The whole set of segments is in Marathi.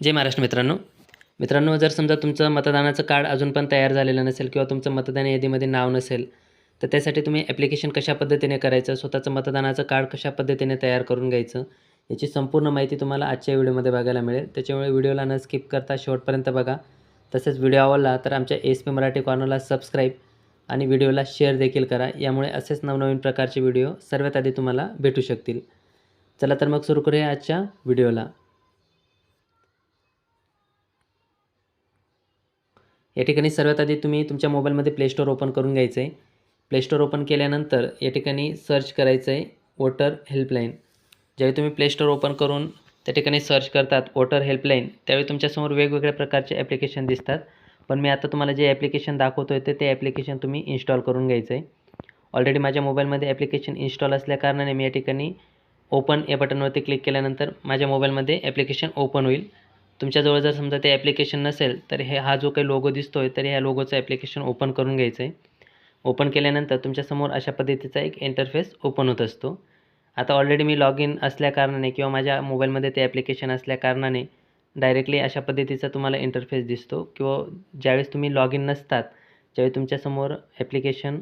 जय महाराष्ट्र मित्रांनो. मित्रांनो जर समजा तुमचं मतदानाचं कार्ड अजून पण तयार झालेलं नसेल किंवा तुमचं मतदान यादीमध्ये नाव नसेल तर त्यासाठी तुम्ही ॲप्लिकेशन कशा पद्धतीने करायचं स्वतःचं मतदानाचं कार्ड कशा पद्धतीने तयार करून घ्यायचं याची संपूर्ण माहिती तुम्हाला आजच्या व्हिडिओमध्ये बघायला मिळेल. त्याच्यामुळे व्हिडिओला न स्किप करता शेवटपर्यंत बघा. तसेच व्हिडिओ आवडला तर आमच्या एस पी मराठी कॉर्नरला सबस्क्राईब आणि व्हिडिओला शेअर देखील करा. यामुळे असेच नवनवीन प्रकारचे व्हिडिओ सर्वात आधी तुम्हाला भेटू शकतील. चला तर मग सुरू करूया आजच्या व्हिडिओला या ठिकाणी सर्वात आधी तुम्ही तुमच्या मोबाईलमध्ये प्लेस्टोर ओपन करून घ्यायचं आहे. प्लेस्टोर ओपन केल्यानंतर या ठिकाणी सर्च करायचं आहे वोटर हेल्पलाईन ज्यावेळी तुम्ही प्लेस्टोर ओपन करून त्या ठिकाणी सर्च करतात वोटर हेल्पलाईन त्यावेळी तुमच्यासमोर वेगवेगळ्या प्रकारचे ॲप्लिकेशन दिसतात. पण मी आता तुम्हाला जे ॲप्लिकेशन दाखवतो आहे ते ते ॲप्लिकेशन तुम्ही इन्स्टॉल करून घ्यायचं आहे. ऑलरेडी माझ्या मोबाईलमध्ये ॲप्लिकेशन इन्स्टॉल असल्याकारणाने मी या ठिकाणी ओपन या बटनवरती क्लिक केल्यानंतर माझ्या मोबाईलमध्ये ॲप्लिकेशन ओपन होईल. तुमच्याजवळ जर समजा ते ॲप्लिकेशन नसेल तर हे हा जो काही लोगो दिसतो आहे तर ह्या लोगोचं ॲप्लिकेशन ओपन करून घ्यायचं आहे ओपन केल्यानंतर तुमच्यासमोर अशा पद्धतीचा एक इंटरफेस ओपन होत असतो. आता ऑलरेडी मी लॉग इन असल्याकारणाने किंवा माझ्या मोबाईलमध्ये ते ॲप्लिकेशन असल्याकारणाने डायरेक्टली अशा पद्धतीचा तुम्हाला इंटरफेस दिसतो. किंवा ज्यावेळेस तुम्ही लॉग इन नसतात ज्यावेळी तुमच्यासमोर ॲप्लिकेशन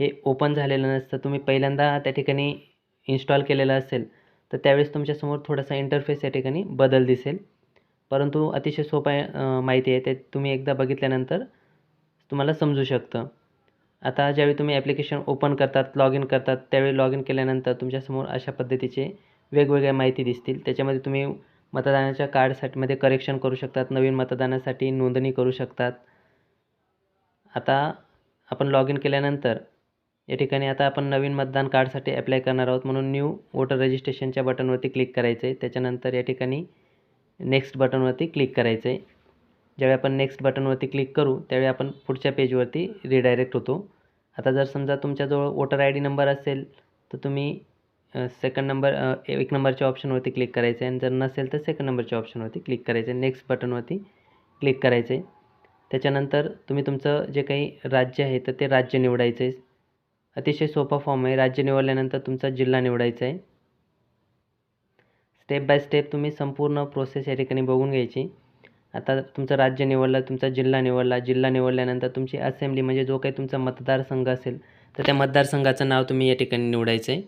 हे ओपन झालेलं नसतं तुम्ही पहिल्यांदा त्या ठिकाणी इन्स्टॉल केलेलं असेल तर त्यावेळेस तुमच्यासमोर थोडासा इंटरफेस या ठिकाणी बदल दिसेल. परंतु अतिशय सोपा माहिती आहे. ते तुम्ही एकदा बघितल्यानंतर तुम्हाला समजू शकतं. आता ज्यावेळी तुम्ही ॲप्लिकेशन ओपन करतात लॉग इन करतात त्यावेळी लॉग इन केल्यानंतर तुमच्यासमोर अशा पद्धतीचे वेगवेगळ्या माहिती दिसतील. त्याच्यामध्ये तुम्ही मतदानाच्या कार्डसाठीमध्ये करेक्शन करू शकतात नवीन मतदानासाठी नोंदणी करू शकतात. आता आपण लॉग इन केल्यानंतर या ठिकाणी आता आपण नवीन मतदान कार्डसाठी अप्लाय करणार आहोत. म्हणून न्यू वोटर रजिस्ट्रेशनच्या बटनवरती क्लिक करायचं आहे त्याच्यानंतर या ठिकाणी नेक्स्ट बटनवरती क्लिक करायचं आहे ज्यावेळी आपण नेक्स्ट बटनवरती क्लिक करू त्यावेळी आपण पुढच्या पेजवरती रिडायरेक्ट होतो. आता जर समजा तुमच्याजवळ वोटर आय डी नंबर असेल तर तुम्ही सेकंड नंबर एक नंबरच्या ऑप्शनवरती क्लिक करायचं आहे आणि जर नसेल तर सेकंड नंबरच्या ऑप्शनवरती क्लिक करायचं आहे नेक्स्ट बटनवरती क्लिक करायचं आहे त्याच्यानंतर तुम्ही तुमचं जे काही राज्य आहे तर ते राज्य निवडायचं आहे अतिशय सोपा फॉर्म आहे. राज्य निवडल्यानंतर तुमचा जिल्हा निवडायचा आहे स्टेप बाय स्टेप तुम्ही संपूर्ण प्रोसेस या ठिकाणी बघून घ्यायची. आता तुमचं राज्य निवडलं तुमचा जिल्हा निवडला जिल्हा निवडल्यानंतर तुमची असेंब्ली म्हणजे जो काही तुमचा मतदारसंघ असेल तर त्या मतदारसंघाचं नाव तुम्ही या ठिकाणी निवडायचं आहे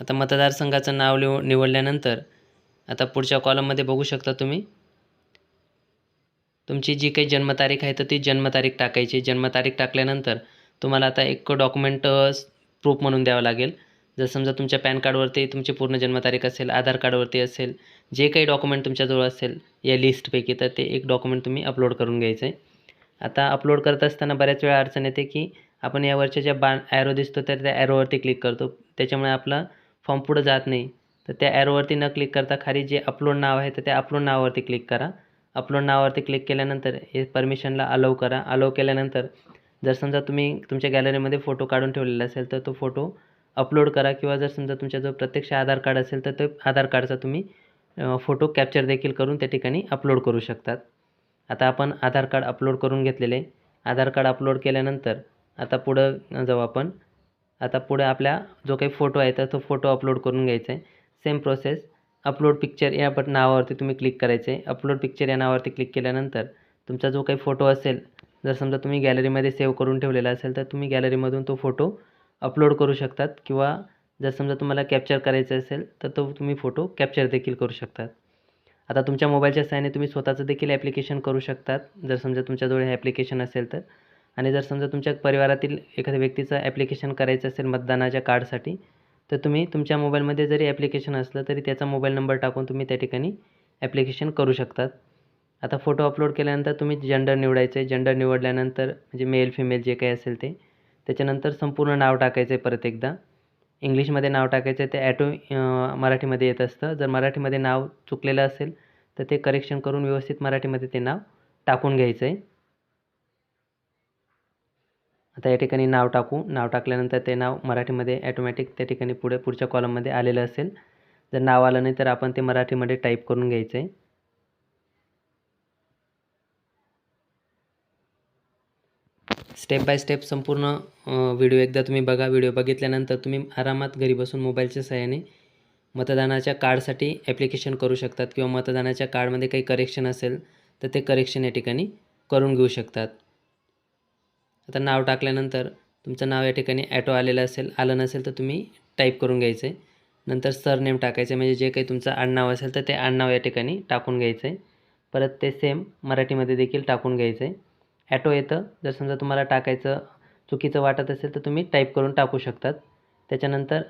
आता मतदारसंघाचं नाव लिव निवडल्यानंतर आता पुढच्या कॉलममध्ये बघू शकता तुम्ही. तुमची जी काही जन्मतारीख आहे तर ती जन्मतारीख टाकायची. जन्मतारीख टाकल्यानंतर तुम्हाला आता एक डॉक्युमेंट प्रूफ म्हणून द्यावं लागेल. जर समजा तुमच्या पॅन कार्डवरती तुमची पूर्ण जन्मतारीख असेल आधार कार्डवरती असेल जे काही डॉक्युमेंट तुमच्याजवळ असेल या लिस्टपैकी तर ते एक डॉक्युमेंट तुम्ही अपलोड करून घ्यायचं आहे. आता अपलोड करत असताना बऱ्याच वेळा अडचण येते की आपण यावरच्या ज्या बा ॲरो दिसतो तर त्या ॲरोवरती क्लिक करतो. त्याच्यामुळे आपला फॉर्म पुढं जात नाही. तर त्या ॲरोवरती न क्लिक करता खाली जे अपलोड नाव आहे तर त्या अपलोड नावावरती क्लिक करा. अपलोड नावावरती क्लिक केल्यानंतर हे परमिशनला अलाव करा. अलाव केल्यानंतर जर समजा तुम्ही तुमच्या गॅलरीमध्ये फोटो काढून ठेवलेला असेल तर तो फोटो अपलोड करा किंवा जर समजा तुमच्याजवळ प्रत्यक्ष आधार कार्ड असेल तर ते आधार कार्डचा तुम्ही फोटो कॅप्चर देखील करून त्या ठिकाणी अपलोड करू शकतात. आता आपण आधार कार्ड अपलोड करून घेतलेले आहे. आधार कार्ड अपलोड केल्यानंतर आता पुढं जाऊ आपण. आता पुढे आपल्या जो काही फोटो आहे तर तो फोटो अपलोड करून घ्यायचा आहे. सेम प्रोसेस अपलोड पिक्चर या बट नावावरती तुम्ही क्लिक करायचं आहे. अपलोड पिक्चर या नावावरती क्लिक केल्यानंतर तुमचा जो काही फोटो असेल जर समजा तुम्ही गॅलरीमध्ये सेव्ह करून ठेवलेला असेल तर तुम्ही गॅलरीमधून तो फोटो अपलोड करू शकतात किंवा जर समजा तुम्हाला कॅप्चर करायचं असेल तर तो तुम्ही फोटो कॅप्चर देखील करू शकतात. आता तुमच्या मोबाईलच्या साहाय्याने तुम्ही स्वतःचं देखील ॲप्लिकेशन करू शकतात. जर समजा तुमच्याजवळ हे ॲप्लिकेशन असेल तर. आणि जर समजा तुमच्या परिवारातील एखाद्या व्यक्तीचं ॲप्लिकेशन करायचं असेल मतदानाच्या कार्डसाठी तर तुम्ही तुमच्या मोबाईलमध्ये जरी ॲप्लिकेशन असलं तरी त्याचा मोबाईल नंबर टाकून तुम्ही त्या ठिकाणी ॲप्लिकेशन करू शकतात. आता फोटो अपलोड केल्यानंतर तुम्ही जेंडर निवडायचं आहे जेंडर निवडल्यानंतर म्हणजे मेल फिमेल जे काही असेल ते. त्याच्यानंतर संपूर्ण नाव टाकायचं आहे परत एकदा. इंग्लिशमध्ये नाव टाकायचं आहे ते ॲटो मराठीमध्ये येत असतं. जर मराठीमध्ये नाव चुकलेलं असेल तर ते करेक्शन करून व्यवस्थित मराठीमध्ये ते नाव टाकून घ्यायचं आहे आता या ठिकाणी नाव टाकू. नाव टाकल्यानंतर ते नाव मराठीमध्ये ॲटोमॅटिक त्या ठिकाणी पुढे पुढच्या कॉलममध्ये आलेलं असेल. जर नाव आलं नाही तर आपण ते मराठीमध्ये टाईप करून घ्यायचं आहे स्टेप बाय स्टेप संपूर्ण व्हिडिओ एकदा तुम्ही बघा. व्हिडिओ बघितल्यानंतर तुम्ही आरामात घरी बसून मोबाईलच्या सहाय्याने मतदानाच्या कार्डसाठी ॲप्लिकेशन करू शकतात किंवा मतदानाच्या कार्डमध्ये काही करेक्शन असेल तर ते करेक्शन या ठिकाणी करून घेऊ शकतात. आता नाव टाकल्यानंतर तुमचं नाव या ठिकाणी ॲटो आलेलं असेल आलं नसेल तर तुम्ही टाईप करून घ्यायचं आहे नंतर सरनेम टाकायचं आहे म्हणजे जे काही तुमचं आडनाव असेल तर ते आडनाव या ठिकाणी टाकून घ्यायचं आहे परत ते सेम मराठीमध्ये देखील टाकून घ्यायचं आहे ॲटो येतं. जर समजा तुम्हाला टाकायचं चुकीचं वाटत असेल तर तुम्ही टाईप करून टाकू शकतात. त्याच्यानंतर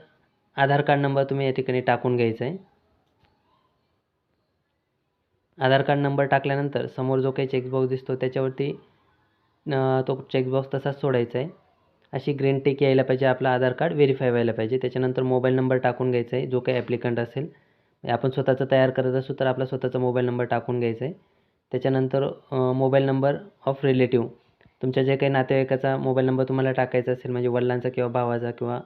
आधार कार्ड नंबर तुम्ही या ठिकाणी टाकून घ्यायचा आहे. आधार कार्ड नंबर टाकल्यानंतर समोर जो काही चेकबॉक्स दिसतो त्याच्यावरती तो चेकबॉक्स तसाच सोडायचा आहे. अशी ग्रीन टेक यायला पाहिजे आपला आधार कार्ड व्हेरीफाय व्हायला पाहिजे. त्याच्यानंतर मोबाईल नंबर टाकून घ्यायचा आहे. जो काही ॲप्लिकंट असेल आपण स्वतःचं तयार करत असू तर आपला स्वतःचा मोबाईल नंबर टाकून घ्यायचा आहे. त्याच्यानंतर मोबाईल नंबर ऑफ रिलेटिव्ह. तुमच्या जे काही नातेवाईकाचा मोबाईल नंबर तुम्हाला टाकायचा असेल म्हणजे वडिलांचा किंवा भावाचा किंवा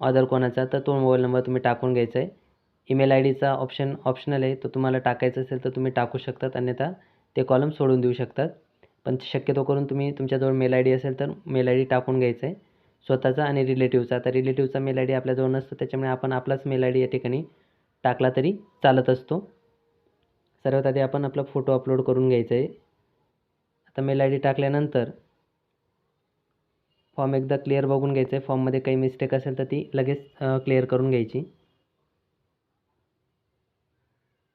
अदर कोणाचा तर तो मोबाईल नंबर तुम्ही टाकून घ्यायचा आहे. ईमेल आय डीचा ऑप्शन ऑप्शनल आहे तो तुम्हाला टाकायचा असेल तर तुम्ही टाकू शकतात. अन्यथा ते कॉलम सोडून देऊ शकतात. पण शक्यतो करून तुम्ही तुमच्याजवळ मेल आय डी असेल तर मेल आय डी टाकून घ्यायचा आहे. स्वतःचा आणि रिलेटिव्हचा. आता रिलेटिव्हचा मेल आय डी आपल्याजवळ नसतो त्याच्यामुळे आपण आपलाच मेल आय डी या ठिकाणी टाकला तरी चालत असतो. सर्वात आधी आपण आपला फोटो अपलोड करून घ्यायचा आहे. आता मेल आय डी टाकल्यानंतर फॉर्म एकदा क्लिअर बघून घ्यायचं आहे. फॉर्ममध्ये काही मिस्टेक असेल तर ती लगेच क्लिअर करून घ्यायची.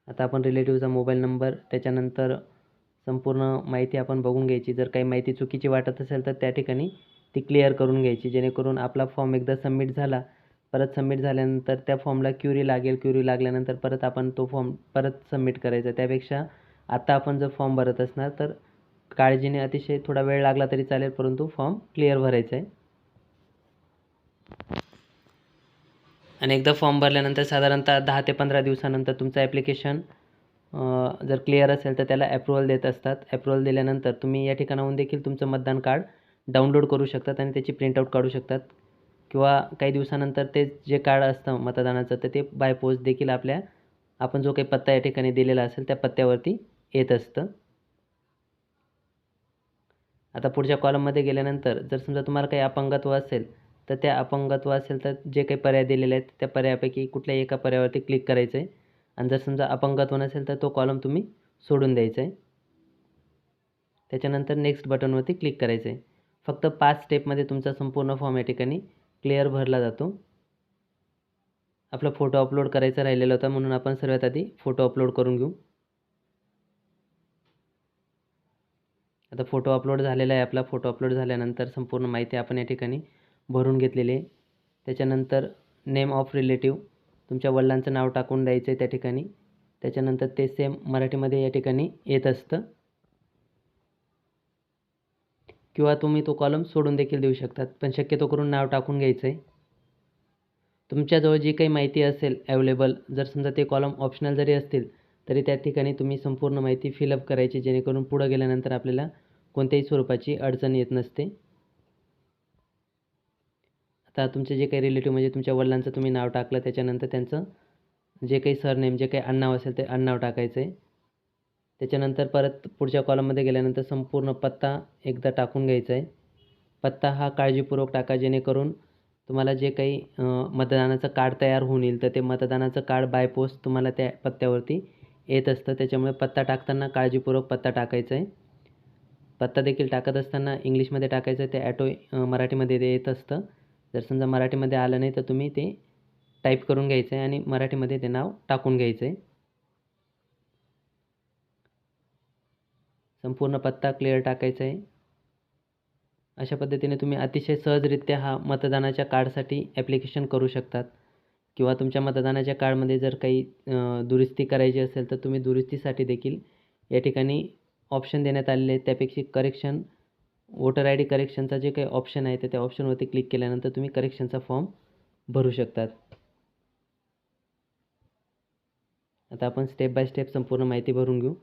आता आपण रिलेटिव्हचा मोबाईल नंबर त्याच्यानंतर संपूर्ण माहिती आपण बघून घ्यायची. जर काही माहिती चुकीची वाटत असेल तर त्या ठिकाणी ती क्लिअर करून घ्यायची. जेणेकरून आपला फॉर्म एकदा सबमिट झाला परत सबमिट झाल्यानंतर त्या फॉर्मला क्युरी लागेल क्युरी लागल्यानंतर परत आपण तो फॉर्म परत सबमिट करायचा. त्यापेक्षा आता आपण जर फॉर्म भरत असणार तर काळजीने अतिशय थोडा वेळ लागला तरी चालेल परंतु फॉर्म क्लिअर भरायचा आहे. आणि एकदा फॉर्म भरल्यानंतर साधारणतः दहा ते पंधरा दिवसानंतर तुमचं ॲप्लिकेशन जर क्लिअर असेल तर त्याला ॲप्रुव्हल देत असतात. ॲप्रुव्हल दिल्यानंतर तुम्ही या ठिकाणाहून देखील तुमचं मतदान कार्ड डाउनलोड करू शकतात आणि त्याची प्रिंटआउट काढू शकतात. किंवा काही दिवसानंतर ते जे कार्ड असतं मतदानाचं तर ते बाय पोस्ट देखील आपल्या आपण जो काही पत्ता या ठिकाणी दिलेला असेल त्या पत्त्यावरती येत असतं. आता पुढच्या कॉलममध्ये गेल्यानंतर जर समजा तुम्हाला काही अपंगत्व असेल तर त्या अपंगत्व असेल तर जे काही पर्याय दिलेले आहेत त्या पर्यायापैकी कुठल्याही एका पर्यायावरती क्लिक करायचं आहे आणि जर समजा अपंगत्व नसेल तर तो कॉलम तुम्ही सोडून द्यायचा आहे त्याच्यानंतर नेक्स्ट बटनवरती क्लिक करायचं आहे फक्त पाच स्टेपमध्ये तुमचा संपूर्ण फॉर्म या ठिकाणी क्लिअर भरला जातो. आपला फोटो अपलोड करायचा राहिलेला होता म्हणून आपण सर्वात आधी फोटो अपलोड करून घेऊ. आता फोटो अपलोड झालेला आहे. आपला फोटो अपलोड झाल्यानंतर संपूर्ण माहिती आपण या ठिकाणी भरून घेतलेली आहे. त्याच्यानंतर नेम ऑफ रिलेटिव्ह तुमच्या वडिलांचं नाव टाकून द्यायचं आहे त्या ठिकाणी. त्याच्यानंतर ते सेम मराठीमध्ये या ठिकाणी येत असतं. किंवा तुम्ही तो कॉलम सोडून देखील देऊ शकतात. पण शक्यतो करून नाव टाकून घ्यायचं आहे तुमच्याजवळ जी काही माहिती असेल ॲवेलेबल जर समजा ते कॉलम ऑप्शनल जरी असतील तरी त्या ठिकाणी तुम्ही संपूर्ण माहिती फिलअप करायची जेणेकरून पुढं गेल्यानंतर आपल्याला कोणत्याही स्वरूपाची अडचण येत नसते. आता तुमचे जे काही रिलेटिव्ह म्हणजे तुमच्या वडिलांचं तुम्ही नाव टाकलं त्याच्यानंतर त्यांचं जे काही सरनेम जे काही आडनाव असेल ते आडनाव टाकायचं आहे त्याच्यानंतर परत पुढच्या कॉलममध्ये गेल्यानंतर संपूर्ण पत्ता एकदा टाकून घ्यायचा आहे. पत्ता हा काळजीपूर्वक टाका जेणेकरून तुम्हाला जे काही मतदानाचं कार्ड तयार होऊन येईल तर ते मतदानाचं कार्ड बाय पोस्ट तुम्हाला त्या पत्त्यावरती येत असतं. त्याच्यामुळे पत्ता टाकताना काळजीपूर्वक पत्ता टाकायचा आहे. पत्ता देखील टाकत असताना इंग्लिशमध्ये टाकायचं आहे ते ॲटो मराठीमध्ये ते येत असतं. जर समजा मराठीमध्ये आलं नाही तर तुम्ही ते टाईप करून घ्यायचं आहे आणि मराठीमध्ये ते नाव टाकून घ्यायचं आहे. संपूर्ण पत्ता क्लिअर टाकायचा आहे. अशा पद्धतीने तुम्ही अतिशय सहजरित्या हा मतदानाच्या कार्डसाठी ॲप्लिकेशन करू शकतात. किंवा तुमच्या मतदानाच्या कार्डमध्ये जर काही दुरुस्ती करायची असेल तर तुम्ही दुरुस्तीसाठी देखील या ठिकाणी ऑप्शन देण्यात आलेले आहेत. त्यापेक्षा करेक्शन वोटर आय डी करेक्शनचा जे काही ऑप्शन आहे तर त्या ऑप्शनवरती क्लिक केल्यानंतर तुम्ही करेक्शनचा फॉर्म भरू शकतात. आता आपण स्टेप बाय स्टेप संपूर्ण माहिती भरून घेऊ.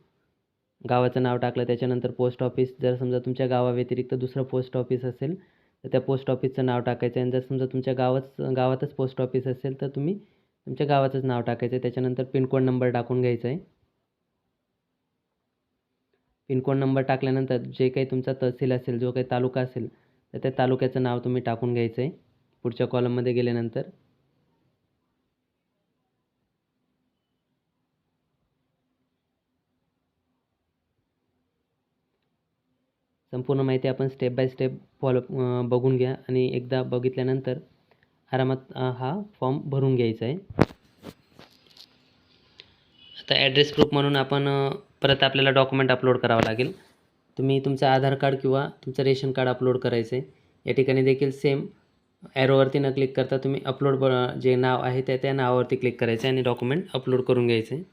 गावाचं नाव टाकलं त्याच्यानंतर पोस्ट ऑफिस जर समजा तुमच्या गावाव्यतिरिक्त दुसरं पोस्ट ऑफिस असेल तर त्या पोस्ट ऑफिसचं नाव टाकायचं आहे आणि जर समजा तुमच्या गावात गावातच पोस्ट ऑफिस असेल तर तुम्ही तुमच्या गावाचंच नाव टाकायचं. आहे त्याच्यानंतर पिनकोड नंबर टाकून घ्यायचा आहे. पिनकोड नंबर टाकल्यानंतर जे काही तुमचा तहसील असेल जो काही तालुका असेल तर त्या तालुक्याचं नाव तुम्ही टाकून घ्यायचं आहे. पुढच्या कॉलममध्ये गेल्यानंतर. संपूर्ण माहिती आपण स्टेप बाय स्टेप फॉलो बघून घ्या. आणि एकदा बघितल्यानंतर आरामात हा फॉर्म भरून घ्यायचा आहे. आता ॲड्रेस प्रूफ म्हणून आपण परत आपल्याला डॉक्युमेंट अपलोड करावं लागेल. तुम्ही तुमचं आधार कार्ड किंवा तुमचं रेशन कार्ड अपलोड करायचं आहे या ठिकाणी देखील सेम ॲरोवरती न क्लिक करता तुम्ही अपलोड ब जे नाव आहे त्या त्या नावावरती क्लिक करायचं आहे आणि डॉक्युमेंट अपलोड करून घ्यायचं आहे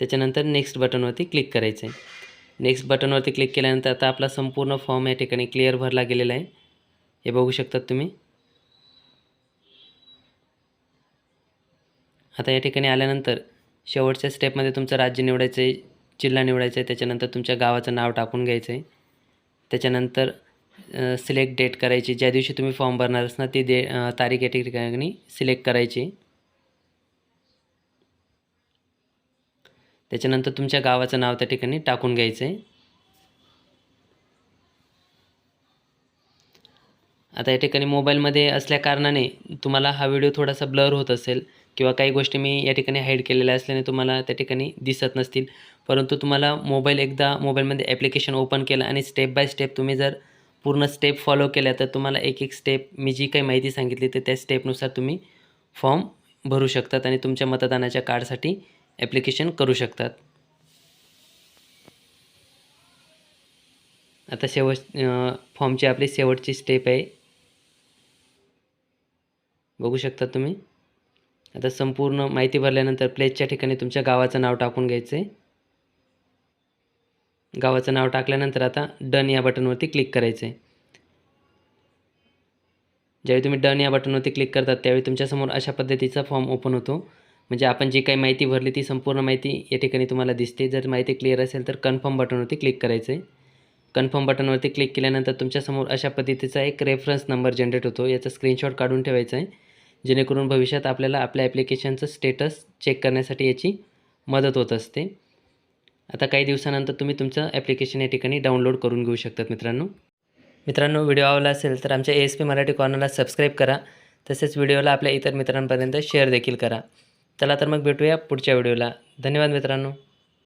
त्याच्यानंतर नेक्स्ट बटनवरती क्लिक करायचं आहे नेक्स्ट बटनवरती क्लिक केल्यानंतर आता आपला संपूर्ण फॉर्म या ठिकाणी क्लिअर भरला गेलेला आहे. हे बघू शकतात तुम्ही. आता या ठिकाणी आल्यानंतर शेवटच्या स्टेपमध्ये तुमचं राज्य निवडायचं आहे जिल्हा निवडायचा आहे त्याच्यानंतर तुमच्या गावाचं नाव टाकून घ्यायचं आहे त्याच्यानंतर सिलेक्ट डेट करायची. ज्या दिवशी तुम्ही फॉर्म भरणार असणार ती दे तारीख या ठिकाणी सिलेक्ट करायची. त्याच्यानंतर तुमच्या गावाचं नाव त्या ठिकाणी टाकून घ्यायचं आहे आता या ठिकाणी मोबाईलमध्ये असल्या कारणाने तुम्हाला हा व्हिडिओ थोडासा ब्लर होत असेल किंवा काही गोष्टी मी या ठिकाणी हाईड केलेल्या असल्याने तुम्हाला त्या ठिकाणी दिसत नसतील. परंतु तुम्हाला मोबाईल एकदा मोबाईलमध्ये ॲप्लिकेशन ओपन केलं आणि स्टेप बाय स्टेप तुम्ही जर पूर्ण स्टेप फॉलो केल्या तर तुम्हाला एक एक स्टेप मी जी काही माहिती सांगितली तर त्या स्टेपनुसार तुम्ही फॉर्म भरू शकतात आणि तुमच्या मतदानाच्या कार्डसाठी ॲप्लिकेशन करू शकतात. आता शेवट फॉर्मची आपली शेवटची स्टेप आहे. बघू शकता तुम्ही. आता संपूर्ण माहिती भरल्यानंतर प्लेसच्या ठिकाणी तुमच्या गावाचं नाव टाकून घ्यायचं आहे गावाचं नाव टाकल्यानंतर आता डन या बटनवरती क्लिक करायचं आहे ज्यावेळी तुम्ही डन या बटनवरती क्लिक करतात त्यावेळी तुमच्यासमोर अशा पद्धतीचा फॉर्म ओपन होतो. म्हणजे आपण जी काही माहिती भरली ती संपूर्ण माहिती या ठिकाणी तुम्हाला दिसते. जर माहिती क्लिअर असेल तर कन्फर्म बटनवरती क्लिक करायचं आहे कन्फर्म बटनवरती क्लिक केल्यानंतर तुमच्यासमोर अशा पद्धतीचा एक रेफरन्स नंबर जनरेट होतो. याचा स्क्रीनशॉट काढून ठेवायचा आहे. जेणेकरून भविष्यात आपल्याला आपल्या ॲप्लिकेशनचं स्टेटस चेक करण्यासाठी याची मदत होत असते. आता काही दिवसानंतर तुम्ही तुमचं ॲप्लिकेशन या ठिकाणी डाउनलोड करून घेऊ शकतात मित्रांनो. मित्रांनो व्हिडिओ आवडला असेल तर आमच्या ए एस पी मराठी कॉर्नरला सबस्क्राईब करा. तसेच व्हिडिओला आपल्या इतर मित्रांपर्यंत शेअर देखील करा. चला तर मग भेटूया पुढच्या व्हिडिओला. धन्यवाद मित्रांनो.